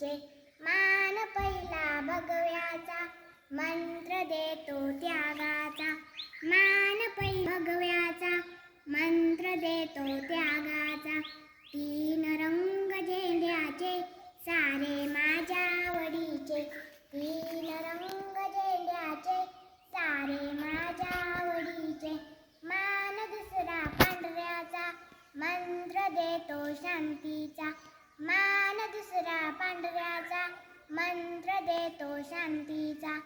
तुझे मान पहिला भगव्याचा मंत्र देतो त्यागाचा. मान पै भगव्याचा मंत्र देतो त्यागाचा. तीन रंग झेंड्याचे सारे माझ्या आवडीचे. तीन रंग झेंड्याचे सारे माझ्या आवडीचे. मान दुसरा पांढऱ्याचा मंत्र देतो शांतीचा. मान पांढऱ्याचा मंत्र देतो शांतीचा.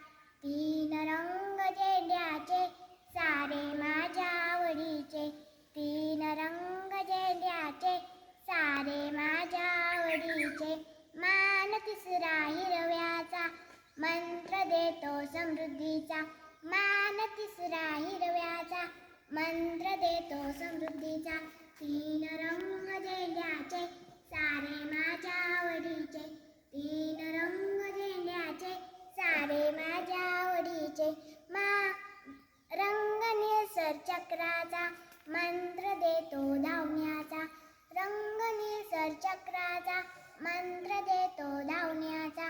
तीन रंग झेंड्याचे सारे माझ्या आवडीचे. तीन रंग झेंड्याचे सारे माझ्या आवडीचे. मान तिसरा हिरव्याचा मंत्र देतो समृद्धीचा. मान तिसरा हिरव्याचा मंत्र देतो समृद्धीचा. तीन रंग झेंड्याचे चक्राचा मंत्र देतो धावण्याचा. रंग निळसर चक्राचा मंत्र देतो धावण्याचा.